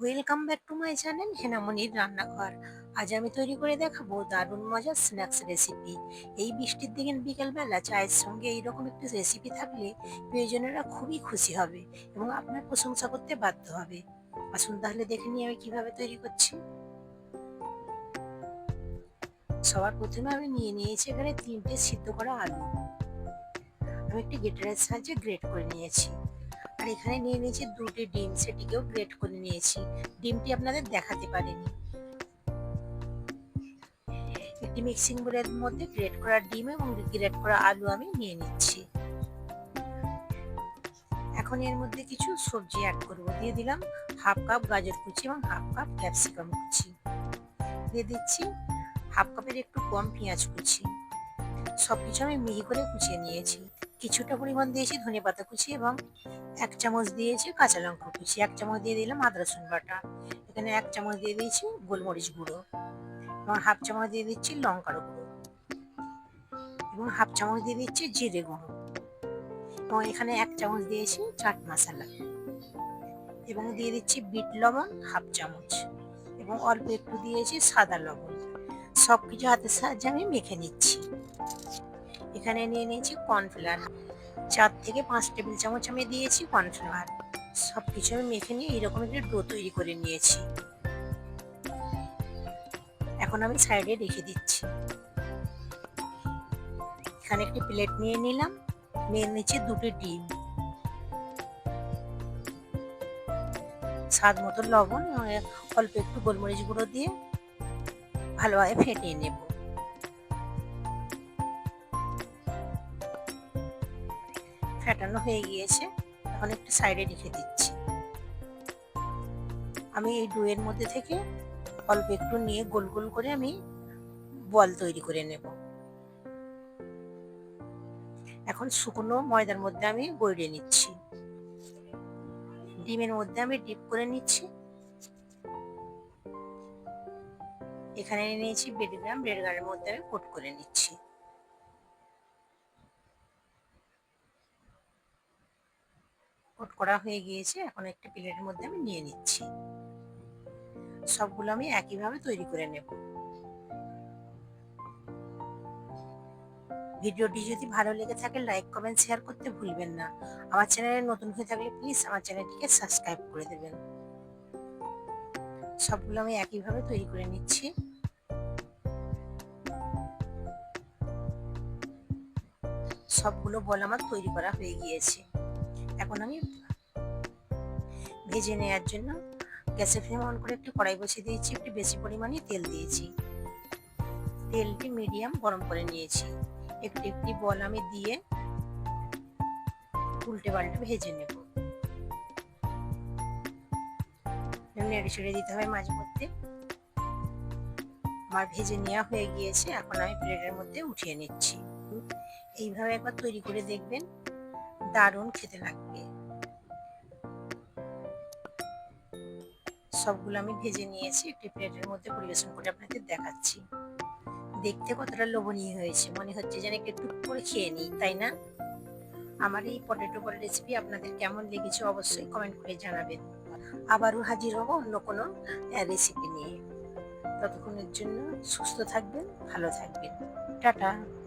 Welcome back to my channel হেনামনির রান্নাঘর আজ আমি তৈরি করে দেখাবো দারুণ মজার স্ন্যাক্স রেসিপি এই বৃষ্টির দিন বিকেলবেলা চায়ের সঙ্গে এইরকম একটি রেসিপি থাকলে প্রিয়জনেরা খুবই খুশি হবে এবং আপনার প্রশংসা করতে বাধ্য হবে। আসুন তাহলে দেখে নিই আমি কীভাবে তৈরি করছি। সবার প্রথমে আমি নিয়ে নিয়েছি এখানে তিনটে সিদ্ধ করা আলু। আমি একটি গ্রেটারের সাহায্যে গ্রেট করে নিয়েছি। আর এখানে নিয়ে নিয়েছি দুটি ডিম, সেটিকেও গ্রেট করে নিয়েছি। ডিমটি আপনাদের দেখাতে পারিনি। একটি মিক্সিং বোলের মধ্যে গ্রেট করা ডিম এবং গ্রেট করা আলু আমি নিয়ে নিচ্ছি। এখন এর মধ্যে কিছু সবজি অ্যাড করব। দিয়ে দিলাম হাফ কাপ গাজর কুচি এবং হাফ কাপ ক্যাপসিকাম কুচি। দিয়ে দিচ্ছি হাফ কাপের একটু কম পেঁয়াজ কুচি। সব কিছু আমি মিহি করে কুচিয়ে নিয়েছি। কিছুটা পরিমাণ দিয়েছি ধনে পাতা কুচি এবং এক চামচ দিয়েছি কাঁচা লঙ্কা কুচি, এক চামচ দিয়ে দিলাম আদা রসুন বাটা। এখানে এক চামচ দিয়ে দিয়েছি গোলমরিচ গুঁড়ো এবং হাফ চামচ দিয়ে দিচ্ছি লঙ্কার গুঁড়ো এবং হাফ চামচ দিয়ে দিচ্ছি জিরে গুঁড়ো এবং এখানে এক চামচ দিয়েছি চাট মশলা এবং দিয়ে দিচ্ছি বিট লবণ হাফ চামচ এবং অল্প একটু দিয়েছি সাদা লবণ। সব কিছু হাতের সাহায্যে আমি মেখে নিচ্ছি। এখানে নিয়ে নিয়েছি কর্নফ্লাওয়ার। চার থেকে পাঁচ টেবিল চামচ আমি দিয়েছি কর্নফ্লাওয়ার সব কিছু আমি মেখে নিয়ে এইরকম একটি ডো তৈরি করে নিয়েছি। এখন আমি সাইডে রেখে দিচ্ছি। এখানে একটি প্লেট নিয়ে নিলাম, নিয়ে নিচ্ছি দুটি ডিম। স্বাদ মতো লবণ, অল্প একটু গোলমরিচ গুঁড়ো দিয়ে ভালোভাবে ফেটিয়ে নেব। ফেটানো হয়ে গিয়েছে, এখন একটু সাইডে রেখে দিচ্ছি। আমি এই ডুয়ের মধ্যে থেকে অল্প একটু নিয়ে গোল গোল করে আমি বল তৈরি করে নেব। এখন শুকনো ময়দার মধ্যে আমি গড়িয়ে নিচ্ছি। ডিমের মধ্যে আমি ডিপ করে নিচ্ছি। এখানে নিয়েছি বেডগ্রাম বেডগ্রামের মধ্যে আমি কোট করে নিচ্ছি। কোট করা হয়ে গিয়েছে, এখন একটা প্লেটের মধ্যে আমি নিয়ে নিচ্ছি। সবগুলো আমি একইভাবে তৈরি করে নেব। ভিডিওটি যদি ভালো লেগে থাকে লাইক কমেন্ট শেয়ার করতে ভুলবেন না। আমার চ্যানেলে নতুন হয়ে থাকলে প্লিজ আমার চ্যানেলটিকে সাবস্ক্রাইব করে দেবেন। সবগুলো আমি একইভাবে তৈরি করে নিচ্ছি। সবগুলো বল আমার তৈরি করা হয়ে গিয়েছে। এখন আমি ভেজে নেওয়ার জন্য গ্যাসের ফ্লেম অন করে একটু কড়াই বসিয়ে দিয়েছি, একটু বেশি পরিমাণে তেল দিয়েছি। তেলটি মিডিয়াম গরম করে নিয়েছি। একটু, একটি বল আমি দিয়ে উল্টে পাল্টে ভেজে নেব। নেড়ে ছেড়ে দিতে হবে মাঝে মধ্যে। আমার ভেজে নেওয়া হয়ে গিয়েছে, এখন আমি প্লেটের মধ্যে উঠিয়ে নিচ্ছি। এইভাবে একবার তৈরি করে দেখবেন। দারুণ খেতে লাগবে। সবগুলো আমি ভেজে নিয়েছি, একটি প্লেটের মধ্যে পরিবেশন করে আপনাদের দেখাচ্ছি। দেখতে কতটা লোভনীয় হয়েছে, মনে হচ্ছে যেন একটু টুক করে খেয়ে নিই, তাই না? আমার এই পটেটো বল রেসিপি আপনাদের কেমন লেগেছে অবশ্যই কমেন্ট করে জানাবেন। আবারও হাজির হব অন্য কোনো রেসিপি নিয়ে। ততক্ষণের জন্য সুস্থ থাকবেন, ভালো থাকবেন। টাটা।